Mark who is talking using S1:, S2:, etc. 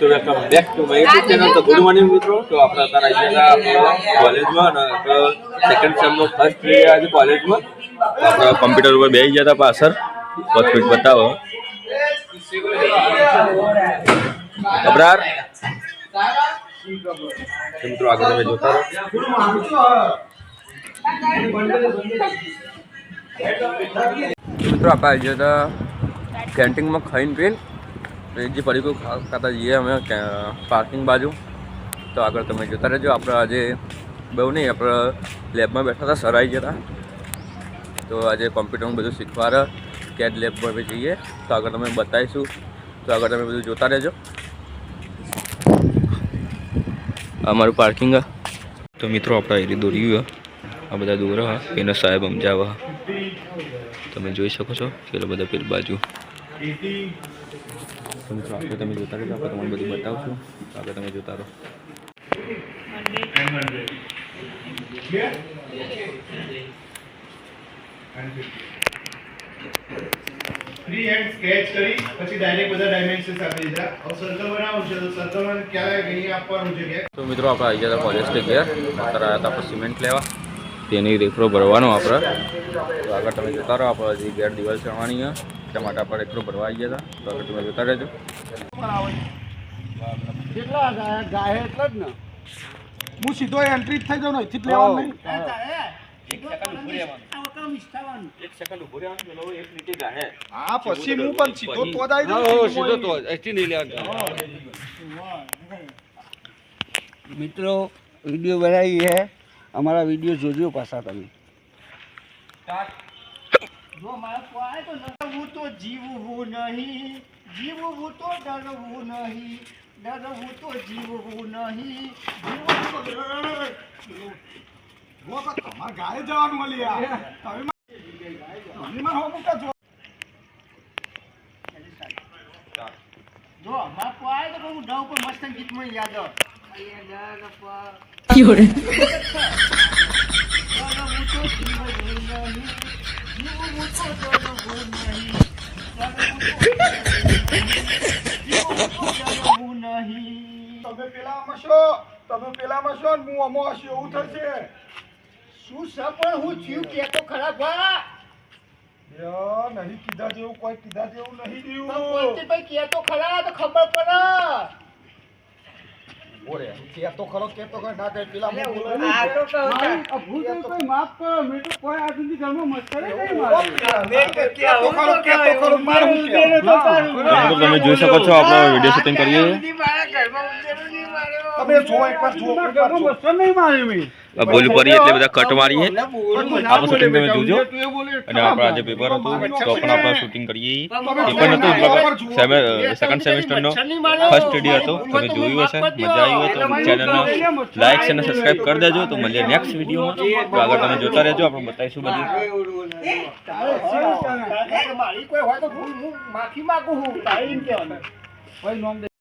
S1: તો welcome back to my YouTube channel તો good morning મિત્રો. તો આપણે અત્યારે આવી ગયા હતા કોલેજમાં અને સેકન્ડ સેમનો ફર્સ્ટ ડે આજે કોલેજમાં. આપણે કમ્પ્યુટર ઉપર બેસી ગયા હતા પાછળ. પચપીટ બતાવો. અબરાર. મિત્રો આગળ તમે જોતા રહો. મિત્રો આપણે આવી ગયા હતા કેન્ટીનમાં ખાઈને પીને તો એ જે પડીકું ખાતા જઈએ અમે પાર્કિંગ બાજુ. તો આગળ તમે જોતા રહેજો. આપણે આજે બહુ નહીં, આપણે લેબમાં બેઠા હતા, સર આવી ગયા તો આજે કોમ્પ્યુટરનું બધું શીખવાડે કેડ લેબમાં બી જઈએ. તો આગળ તમે બતાવીશું. તો આગળ તમે બધું જોતા રહેજો. અમારું પાર્કિંગ તો મિત્રો, આપણે એરી દોર્યું આ બધા દોર, એનો સાહેબ સમજાવવા તમે જોઈ શકો છો, પેલો બધા પેલી બાજુ. તો મિત્રો આપણે તમે જોતા રહેજો આપણે તમને બધું બતાવશું. આગળ તમે જોતા રહો.
S2: ફ્રી હેન્ડ સ્કેચ કરી પછી ડાયરેક્ટ બધા ડાયમેન્શન્સ આપી દીધા. હવે સર્કલ બનાવવું છે તો સર્કલ ક્યારે ગઈ આપવાનું છે કે?
S1: તો મિત્રો આપણે આવી ગયા કોલેજ કે ગયા અત્યારે આવ્યા હતા સિમેન્ટ લેવા. તેની રેખરો ભરવાનો આપણે. તો આગળ તમે જોતા રહો આપણે હજી ગેર દિવાલ ચડવાની છે. એટલા માટે આપણે રેખરો ભરવા આવી ગયા હતા. તો આગળ તમે જોતા રહેજો.
S2: કેટલા ગાય ગાય એટલે જ ને. હું સીધો એન્ટ્રી જ થઈ જાઉં ને અહીંથી જ લેવાનું હા. પછી હું પણ સીધો તો જ આવી
S3: સીધો તો અહીંથી નહીં લેવાનું. મિત્રો વીડિયો બનાવી છે અમારા વીડિયો જોજો પાછા તમે.
S2: ડરવું તો જીવવું નહીં. જીવવું તો ડરવું નહીં. ડરવું તો જીવવું નહીં. તો તમારે ગાય જવાનું મળી તમે જો જો બાપુ આય તો હું ડાઉ પર મસ્ત ગીતમાં યાદ આવે. તમે પેલામાં છો? તમે પેલામાં છો ને હું અમો હશે એવું થશે શું છે પણ હું થયું કે તો ખરાબ ભા નહીં કીધા જેવું કોઈ કીધા જેવું નહીં રહ્યું. ભાઈ કે તો ખરા તો ખબર પડે. કે તો ખરો કે તો કઈ ના કઈ પેલા
S3: આ તો કહું
S2: કોઈ માફ કરો મેં તો કોઈ આ સુધી મસ્કરી નહીં
S3: મેં
S2: કે તો ખરો કે તો ખરો મારું
S1: તો તમે જોઈ શકો છો આપણે વીડિયો શૂટિંગ કરીએ.
S2: તમે જો એકવાર જો એકવાર જો.
S1: બોલ પડી એટલે બધા કટ મારીએ આપણું શૂટિંગ તમે જોજો. અને આપણે આજે પેપર હતું તો પણ આપણે શૂટિંગ કરીએ. પેપર નહોતું સેકન્ડ સેમેસ્ટરનો ફર્સ્ટ ડે હતો તમે જોયું હશે? મજા આવી હોય તો ચેનલનો લાઈક અને સબસ્ક્રાઇબ કરી દેજો તો મળીએ નેક્સ્ટ વિડીયોમાં તો આગળ તમે જોતા રહેજો આપણે બતાવીશું બધું.
S2: મારી કોઈ હોય તો હું હું માફી માંગુ છું.